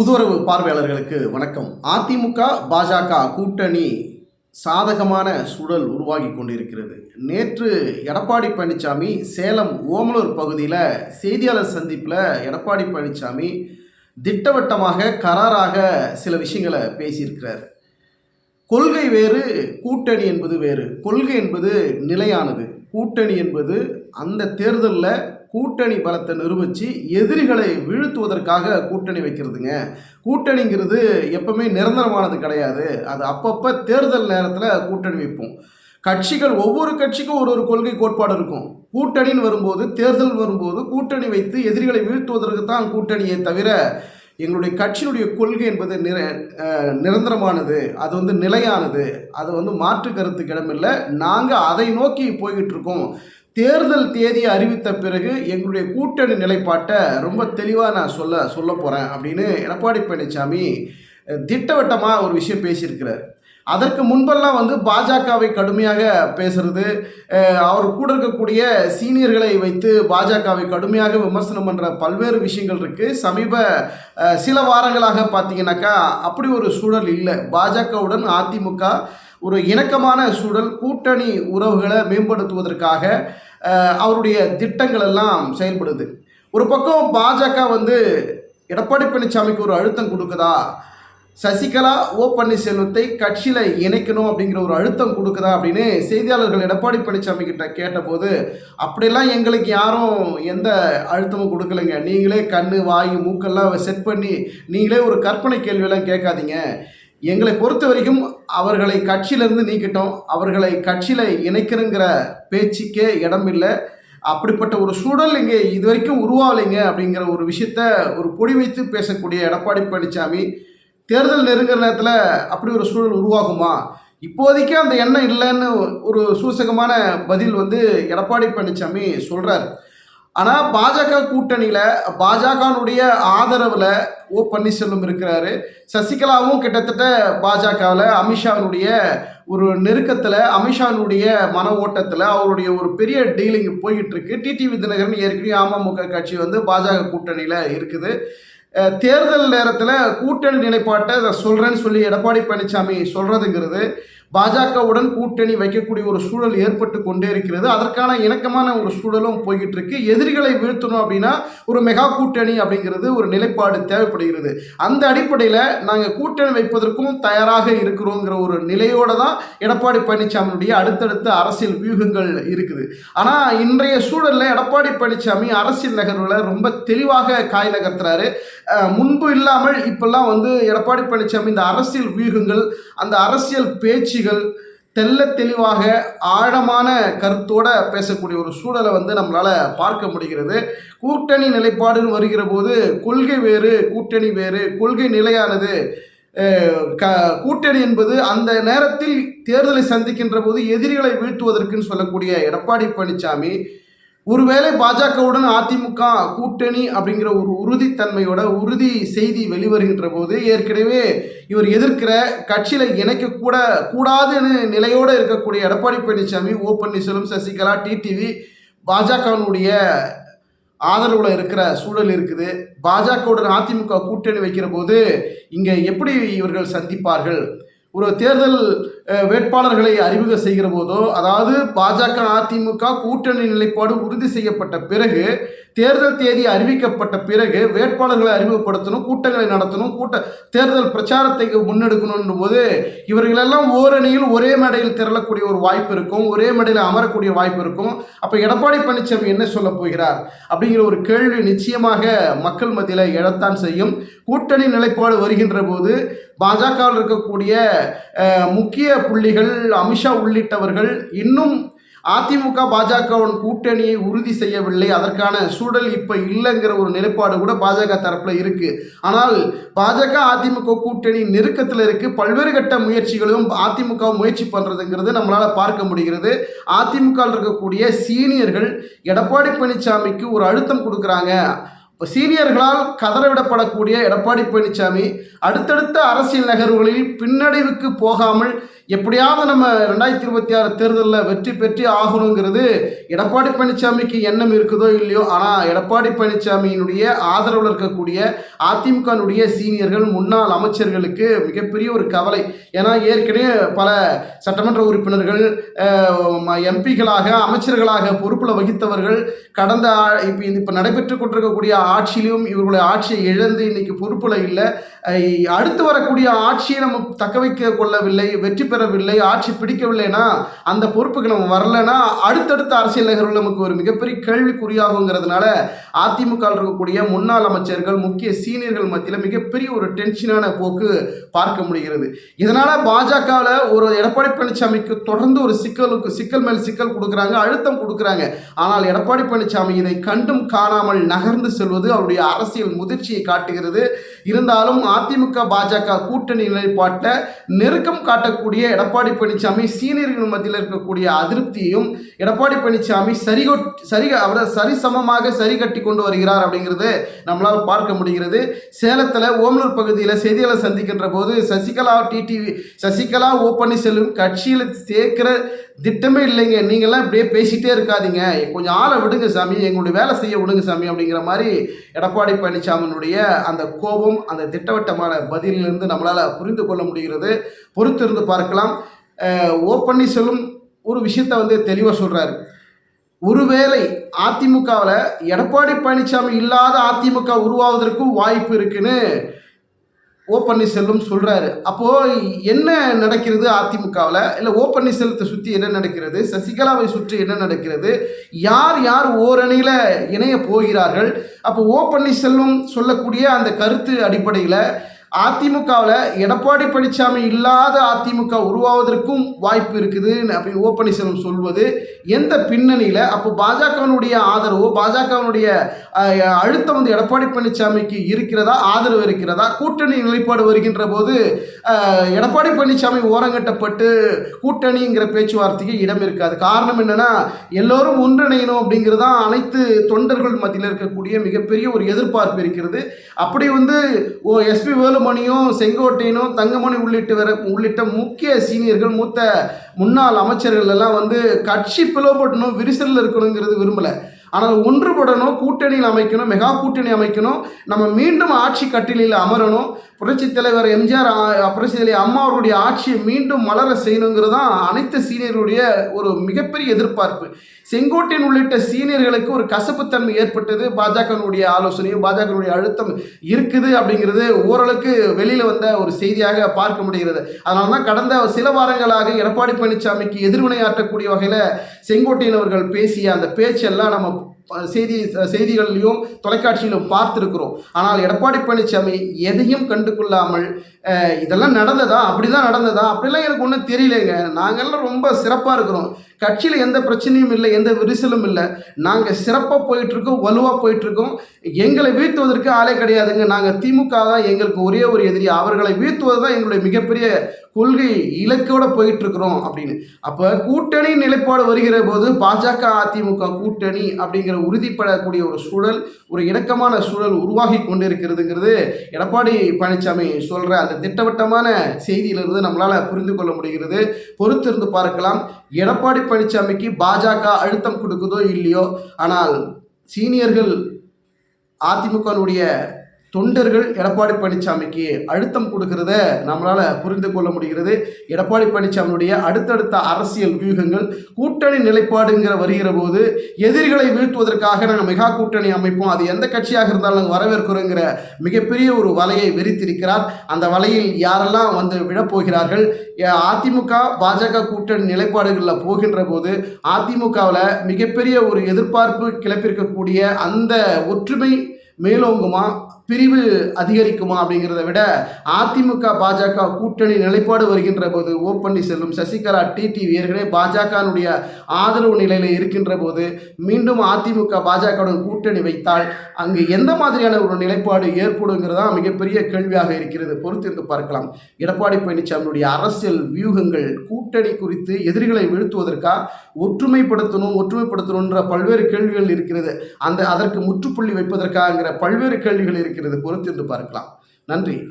புதுவரவு பார்வையாளர்களுக்கு வணக்கம். அதிமுக பாஜக கூட்டணி சாதகமான சூழல் உருவாகி கொண்டிருக்கிறது. நேற்று எடப்பாடி பழனிசாமி சேலம் ஓமலூர் பகுதியில் செய்தியாளர் சந்திப்பில் எடப்பாடி பழனிசாமி திட்டவட்டமாக கராராக சில விஷயங்களை பேசியிருக்கிறார். கொள்கை வேறு கூட்டணி என்பது வேறு. கொள்கை என்பது நிலையானது. கூட்டணி என்பது அந்த தேர்தலில் கூட்டணி பலத்தை நிரூபித்து எதிரிகளை வீழ்த்துவதற்காக கூட்டணி வைக்கிறதுங்க. கூட்டணிங்கிறது எப்பவுமே நிரந்தரமானது கிடையாது. அது அப்பப்போ தேர்தல் நேரத்தில் கூட்டணி வைப்போம். கட்சிகள் ஒவ்வொரு கட்சிக்கும் ஒரு ஒரு கொள்கை கோட்பாடு இருக்கும். கூட்டணின்னு வரும்போது தேர்தல் வரும்போது கூட்டணி வைத்து எதிரிகளை வீழ்த்துவதற்கு தான் கூட்டணியை தவிர எங்களுடைய கட்சியினுடைய கொள்கை என்பது நிர நிரந்தரமானது. அது வந்து நிலையானது. அது வந்து மாற்று கருத்துக்கு இடமில்லை. நாங்கள் அதை நோக்கி போய்கிட்டு இருக்கோம். தேர்தல் தேதியை அறிவித்த பிறகு எங்களுடைய கூட்டணி நிலைப்பாட்டை ரொம்ப தெளிவாக நான் சொல்ல சொல்ல போகிறேன் அப்படின்னு எடப்பாடி பழனிசாமி திட்டவட்டமாக ஒரு விஷயம் பேசியிருக்கிறார். அதற்கு முன்பெல்லாம் வந்து பாஜகவை கடுமையாக பேசுறது அவர் கூட இருக்கக்கூடிய சீனியர்களை வைத்து பாஜகவை கடுமையாக விமர்சனம் பண்ணுற பல்வேறு விஷயங்கள் இருக்குது சமீப சில வாரங்களாக பார்த்தீங்கன்னாக்கா அப்படி ஒரு சூழல் இல்லை. பாஜகவுடன் அதிமுக ஒரு இணக்கமான சூழல் கூட்டணி உறவுகளை மேம்படுத்துவதற்காக அவருடைய திட்டங்கள் எல்லாம் செயல்படுது. ஒரு பக்கம் பாஜக வந்து எடப்பாடி பழனிசாமிக்கு ஒரு அழுத்தம் கொடுக்குதா? சசிகலா ஓ பன்னீர்செல்வத்தை கட்சியில் இணைக்கணும் அப்படிங்கிற ஒரு அழுத்தம் கொடுக்குதா அப்படின்னு செய்தியாளர்கள் எடப்பாடி பழனிசாமி கிட்ட கேட்டபோது அப்படிலாம் எங்களுக்கு யாரும் எந்த அழுத்தமும் கொடுக்கலைங்க. நீங்களே கண் வாய் மூக்கெல்லாம் செட் பண்ணி நீங்களே ஒரு கற்பனை கேள்வியெல்லாம் கேட்காதீங்க. எங்களை பொறுத்த வரைக்கும் அவர்களை கட்சியிலேருந்து நீக்கிட்டோம். அவர்களை கட்சியில் இணைக்கிறங்கிற பேச்சுக்கே இடமில்லை அப்படிப்பட்ட ஒரு சூழல் இங்கே இது வரைக்கும் உருவாகலைங்க அப்படிங்கிற ஒரு விஷயத்த ஒரு பொடி வைத்து பேசக்கூடிய எடப்பாடி பழனிசாமி தேர்தல் நெருங்குற நேரத்தில் அப்படி ஒரு சூழல் உருவாகுமா? இப்போதைக்கு அந்த எண்ணம் இல்லைன்னு ஒரு சூசகமான பதில் வந்து எடப்பாடி பழனிசாமி சொல்கிறார் ஆனால் பாஜக கூட்டணியில் பாஜகனுடைய ஆதரவில் ஓ பன்னீர்செல்வம் இருக்கிறாரு. சசிகலாவும் கிட்டத்தட்ட பாஜகவில் அமித்ஷாவினுடைய ஒரு நெருக்கத்தில் அமித்ஷாவினுடைய மன ஓட்டத்தில் அவருடைய ஒரு பெரிய டீலிங் போய்கிட்டு இருக்கு டிடிவி தினகரன் ஏற்கனவே அமமுக கட்சி வந்து பாஜக கூட்டணியில் இருக்குது. தேர்தல் நேரத்தில் கூட்டணி நிலைப்பாட்டை அதை சொல்கிறேன்னு சொல்லி எடப்பாடி பழனிசாமி சொல்கிறதுங்கிறது பாஜகவுடன் கூட்டணி வைக்கக்கூடிய ஒரு சூழல் ஏற்பட்டு கொண்டே இருக்கிறது. அதற்கான இணக்கமான ஒரு சூழலும் போய்கிட்டு இருக்கு எதிரிகளை வீழ்த்தணும் அப்படின்னா ஒரு மெகா கூட்டணி அப்படிங்கிறது ஒரு நிலைப்பாடு தேவைப்படுகிறது. அந்த அடிப்படையில் நாங்கள் கூட்டணி வைப்பதற்கும் தயாராக இருக்கிறோங்கிற ஒரு நிலையோடு தான் எடப்பாடி பழனிசாமியுடைய அடுத்தடுத்த அரசியல் வியூகங்கள் இருக்குது. ஆனால் இன்றைய சூழலில் எடப்பாடி பழனிசாமி அரசியல் நகர்வில் ரொம்ப தெளிவாக காய் நகர்த்துறாரு. முன்பு இல்லாமல் இப்பெல்லாம் வந்து எடப்பாடி பழனிசாமி இந்த அரசியல் வியூகங்கள் அந்த அரசியல் பேச்சுகள் தெல்ல தெளிவாக ஆழமான கருத்தோட பேசக்கூடிய ஒரு சூழலை வந்து நம்மளால் பார்க்க முடிகிறது. கூட்டணி நிலைப்பாடுன்னு வருகிற போது கொள்கை வேறு கூட்டணி வேறு கொள்கை நிலையானது. க கூட்டணி என்பது அந்த நேரத்தில் தேர்தலை சந்திக்கின்ற போது எதிரிகளை வீழ்த்துவதற்குன்னு சொல்லக்கூடிய எடப்பாடி பழனிசாமி ஒருவேளை பாஜகவுடன் அதிமுக கூட்டணி அப்படிங்கிற ஒரு உறுதித்தன்மையோட உறுதி செய்தி வெளிவருகின்ற போது ஏற்கனவே இவர் எதிர்க்கிற கட்சியில் இணைக்கக்கூட கூடாதுன்னு நிலையோடு இருக்கக்கூடிய எடப்பாடி பழனிசாமி ஓ பன்னீர்செல்வம் சசிகலா டிடிவி பாஜகவினுடைய ஆதரவில் இருக்கிற சூழல் இருக்குது. பாஜகவுடன் அதிமுக கூட்டணி வைக்கிற போது இங்கே எப்படி இவர்கள் சந்திப்பார்கள்? ஒரு தேர்தல் வேட்பாளர்களை அறிமுகம் செய்கிற போதோ அதாவது பாஜக அதிமுக கூட்டணி நிலைப்பாடு உறுதி செய்யப்பட்ட பிறகு தேர்தல் தேதி அறிவிக்கப்பட்ட பிறகு வேட்பாளர்களை அறிமுகப்படுத்தணும் கூட்டங்களை நடத்தணும் கூட்ட தேர்தல் பிரச்சாரத்தை முன்னெடுக்கணும் போது இவர்களெல்லாம் ஓரணியில் ஒரே மேடையில் திரளக்கூடிய ஒரு வாய்ப்பு இருக்கும் ஒரே மேடையில் அமரக்கூடிய வாய்ப்பு இருக்கும். அப்போ எடப்பாடி பழனிசாமி என்ன சொல்ல போகிறார்? அப்படிங்கிற ஒரு கேள்வி நிச்சயமாக மக்கள் மத்தியில் எழத்தான் செய்யும். கூட்டணி நிலைப்பாடு வருகின்ற போது பாஜகவில் இருக்கக்கூடிய முக்கிய புள்ளிகள் அமித்ஷா உள்ளிட்டவர்கள் இன்னும் அதிமுக பாஜகவின் கூட்டணியை உறுதி செய்யவில்லை. அதற்கான சூழல் இப்போ இல்லைங்கிற ஒரு நிலைப்பாடு கூட பாஜக தரப்பில் இருக்குது ஆனால் பாஜக அதிமுக கூட்டணி நெருக்கத்தில் இருக்குது பல்வேறு கட்ட முயற்சிகளும் அதிமுக முயற்சி பண்ணுறதுங்கிறது நம்மளால் பார்க்க முடிகிறது. அதிமுக இருக்கக்கூடிய சீனியர்கள் எடப்பாடி பழனிசாமிக்கு ஒரு அழுத்தம் கொடுக்குறாங்க. சீனியர்களால் கதறவிடப்படக்கூடிய எடப்பாடி பழனிசாமி அடுத்தடுத்த அரசியல் நகர்வுகளில் பின்னடைவுக்கு போகாமல் எப்படியாவது நம்ம ரெண்டாயிரத்தி இருபத்தி ஆறு தேர்தலில் வெற்றி பெற்றி ஆகணுங்கிறது எடப்பாடி பழனிசாமிக்கு எண்ணம் இருக்குதோ இல்லையோ ஆனால் எடப்பாடி பழனிசாமியினுடைய ஆதரவில் இருக்கக்கூடிய அதிமுகனுடைய சீனியர்கள் முன்னாள் அமைச்சர்களுக்கு மிகப்பெரிய ஒரு கவலை. ஏன்னா ஏற்கனவே பல சட்டமன்ற உறுப்பினர்கள் எம்பிகளாக அமைச்சர்களாக பொறுப்பில் வகித்தவர்கள் கடந்த இப்போ இப்போ நடைபெற்று கொண்டிருக்கக்கூடிய ஆட்சியிலும் இவர்களுடைய ஆட்சியை இழந்து இன்னைக்கு பொறுப்பில் இல்லை. அடுத்து வரக்கூடிய ஆட்சியை நம்ம தக்க வைக்க கொள்ளவில்லை வெற்றி பெறவில்லை ஆட்சி பிடிக்கவில்லைன்னா அந்த பொறுப்புக்கு நம்ம வரலைன்னா அடுத்தடுத்த அரசியல் நகர்வில் நமக்கு ஒரு மிகப்பெரிய கேள்விக்குறியாகுங்கிறதுனால அதிமுக இருக்கக்கூடிய முன்னாள் அமைச்சர்கள் முக்கிய சீனியர்கள் மத்தியில் மிகப்பெரிய ஒரு டென்ஷனான போக்கு பார்க்க முடிகிறது. இதனால் பாஜகவில் ஒரு எடப்பாடி பழனிசாமிக்கு தொடர்ந்து ஒரு சிக்கலுக்கு சிக்கல் மேல் சிக்கல் கொடுக்குறாங்க அழுத்தம் கொடுக்குறாங்க. ஆனால் எடப்பாடி பழனிசாமி இதை கண்டும் காணாமல் நகர்ந்து செல்வது அவருடைய அரசியல் முதிர்ச்சியை காட்டுகிறது. இருந்தாலும் அதிமுக பாஜக கூட்டணி நிலைப்பாட்டை நெருக்கம் காட்டக்கூடிய எடப்பாடி பழனிசாமி சீனியர்கள் மத்தியில் இருக்கக்கூடிய அதிருப்தியையும் எடப்பாடி பழனிசாமி சரி சரி அவரை சரிசமமாக சரி கட்டி கொண்டு வருகிறார் அப்படிங்கிறது நம்மளால் பார்க்க முடிகிறது. சேலத்தில் ஓமலூர் பகுதியில் செய்தியாளர் சந்திக்கின்ற போது சசிகலா டிடிவி சசிகலா ஓ பன்னீர்செல்வம் கட்சியில் சேர்க்கிற திட்டமே இல்லைங்க. நீங்கள்லாம் இப்படியே பேசிகிட்டே இருக்காதீங்க. கொஞ்சம் ஆளை விடுங்க சாமி. எங்களுடைய வேலை செய்ய விடுங்க சாமி அப்படிங்கிற மாதிரி எடப்பாடி பழனிசாமியினுடைய அந்த கோபம் அந்த திட்டவட்டமான பதிலிலிருந்து நம்மளால் புரிந்து கொள்ள முடிகிறது. பொறுத்திருந்து பார்க்கலாம். ஓ பன்னீர்செல்வம் ஒரு விஷயத்த வந்து தெளிவாக சொல்கிறாரு ஒருவேளை அதிமுகவில் எடப்பாடி பழனிசாமி இல்லாத அதிமுக உருவாவதற்கும் வாய்ப்பு இருக்குன்னு ஓ பன்னீர்செல்வம் சொல்கிறாரு அப்போது என்ன நடக்கிறது அதிமுகவில்? இல்லை ஓ பன்னீர்செல்வத்தை சுற்றி என்ன நடக்கிறது? சசிகலாவை சுற்றி என்ன நடக்கிறது? யார் யார் ஓரணியில் இணைய போகிறார்கள்? அப்போ ஓ பன்னீர்செல்வம் சொல்லக்கூடிய அந்த கருத்து அடிப்படையில் அதிமுகவில் எடப்பாடி பழனிசாமி இல்லாத அதிமுக உருவாவதற்கும் வாய்ப்பு இருக்குது அப்படின்னு ஓ பன்னீர்செல்வம் சொல்வது எந்த பின்னணியில்? அப்போ பாஜகவினுடைய ஆதரவு பாஜகவினுடைய அழுத்தம் வந்து எடப்பாடி பழனிசாமிக்கு இருக்கிறதா? ஆதரவு இருக்கிறதா? கூட்டணி நிலைப்பாடு வருகின்ற போது எடப்பாடி பழனிசாமி ஓரங்கட்டப்பட்டு கூட்டணிங்கிற பேச்சுவார்த்தைக்கு இடம் இருக்காது காரணம் என்னென்னா எல்லோரும் ஒன்றிணையணும் அப்படிங்கிறது தான் அனைத்து தொண்டர்கள் மத்தியில் இருக்கக்கூடிய மிகப்பெரிய ஒரு எதிர்பார்ப்பு இருக்கிறது. அப்படி வந்து ஓ எஸ்பி வேலுமணியும் செங்கோட்டையனும் தங்கமணி உள்ளிட்ட வர உள்ளிட்ட முக்கிய சீனியர்கள் மூத்த முன்னாள் அமைச்சர்கள் எல்லாம் வந்து கட்சி பிளவுபட்டணும் விரிசலில் இருக்கணுங்கிறது விரும்பலை. ஆனால் ஒன்றுபடணும் கூட்டணியில் அமைக்கணும் மெகா கூட்டணி அமைக்கணும் நம்ம மீண்டும் ஆட்சி கட்டிலில் அமரணும் புரட்சி தலைவர் எம்ஜிஆர் புரட்சி தலைவர் அம்மா அவருடைய ஆட்சியை மீண்டும் மலர செய்யணுங்கிறது தான் அனைத்து சீனியர்களுடைய ஒரு மிகப்பெரிய எதிர்பார்ப்பு. செங்கோட்டையன் உள்ளிட்ட சீனியர்களுக்கு ஒரு கசப்புத்தன்மை ஏற்பட்டது. பாஜகனுடைய ஆலோசனையும் பாஜகனுடைய அழுத்தம் இருக்குது அப்படிங்கிறது ஓரளவுக்கு வெளியில் வந்த ஒரு செய்தியாக பார்க்க முடிகிறது. அதனால தான் கடந்த சில வாரங்களாக எடப்பாடி பழனிசாமிக்கு எதிர்வினையாற்றக்கூடிய வகையில் செங்கோட்டையன் அவர்கள் பேசிய அந்த பேச்செல்லாம் நம்ம செய்தி செய்திகளிலும் தொலைக்காட்சியிலும் பார்த்துருக்கிறோம். ஆனால் எடப்பாடி பழனிசாமி எதையும் கண்டு கொள்ளாமல் இதெல்லாம் நடந்ததா? அப்படிதான் நடந்ததா? அப்படிலாம் எனக்கு ஒன்றும் தெரியலைங்க. நாங்கள்லாம் ரொம்ப சிறப்பாக இருக்கிறோம். கட்சியில் எந்த பிரச்சனையும் இல்லை எந்த விரிசலும் இல்லை. நாங்கள் சிறப்பாக போயிட்டுருக்கோம் வலுவாக போயிட்டுருக்கோம். எங்களை வீழ்த்துவதற்கு ஆளே கிடையாதுங்க. நாங்கள் திமுக தான் எங்களுக்கு ஒரே ஒரு எதிரி. அவர்களை வீழ்த்துவது தான் எங்களுடைய மிகப்பெரிய கொள்கை இலக்கோட போயிட்டு இருக்கிறோம் அப்படின்னு. அப்போ கூட்டணி நிலைப்பாடு வருகிற போது பாஜக அதிமுக கூட்டணி அப்படிங்கிற உறுதிப்படக்கூடிய ஒரு சூழல் ஒரு இணக்கமான சூழல் உருவாகி கொண்டிருக்கிறதுங்கிறது எடப்பாடி பழனிசாமி சொல்கிற அந்த திட்டவட்டமான செய்தியிலிருந்து நம்மளால் புரிந்து கொள்ள முடிகிறது. பொறுத்திருந்து பார்க்கலாம். எடப்பாடி பழனிசாமிக்கு பாஜக அழுத்தம் கொடுக்குதோ இல்லையோ ஆனால் சீனியர்கள் அதிமுகனுடைய தொண்டர்கள் எடப்பாடி பழனிசாமிக்கு அழுத்தம் கொடுக்கறத நம்மளால் புரிந்து கொள்ள முடிகிறது. எடப்பாடி பழனிசாமியுடைய அடுத்தடுத்த அரசியல் வியூகங்கள் கூட்டணி நிலைப்பாடுங்கிற வருகிற போது எதிரிகளை வீழ்த்துவதற்காக நாங்கள் மெகா கூட்டணி அமைப்போம். அது எந்த கட்சியாக இருந்தாலும் நாங்கள் வரவேற்கிறோங்கிற மிகப்பெரிய ஒரு வலையை விரித்திருக்கிறார். அந்த வலையில் யாரெல்லாம் வந்து விழப்போகிறார்கள்? அதிமுக பாஜக கூட்டணி நிலைப்பாடுகளில் போகின்ற போது அதிமுகவில் மிகப்பெரிய ஒரு எதிர்பார்ப்பு கிளப்பிருக்கக்கூடிய அந்த ஒற்றுமை மேலோங்குமா? பிரிவு அதிகரிக்குமா அப்படிங்கிறத விட அதிமுக பாஜக கூட்டணி நிலைப்பாடு வருகின்ற போது ஓ பன்னீர்செல்வம் சசிகலா டிடிவி ஏற்கனவே பாஜகனுடைய ஆதரவு நிலையில் இருக்கின்ற போது மீண்டும் அதிமுக பாஜகவுடன் கூட்டணி வைத்தால் அங்கு எந்த மாதிரியான ஒரு நிலைப்பாடு ஏற்படுங்கிறதா மிகப்பெரிய கேள்வியாக இருக்கிறது. பொறுத்திருந்து பார்க்கலாம். எடப்பாடி பழனிசாமியுடைய அரசியல் வியூகங்கள் கூட்டணி குறித்து எதிரிகளை வீழ்த்துவதற்கா ஒற்றுமைப்படுத்தணும் ஒற்றுமைப்படுத்தணுன்ற பல்வேறு கேள்விகள் இருக்கிறது. அந்த அதற்கு முற்றுப்புள்ளி வைப்பதற்காங்கிற பல்வேறு கேள்விகள் இருக்கிறது பொறுத்திருந்து பார்க்கலாம். நன்றி.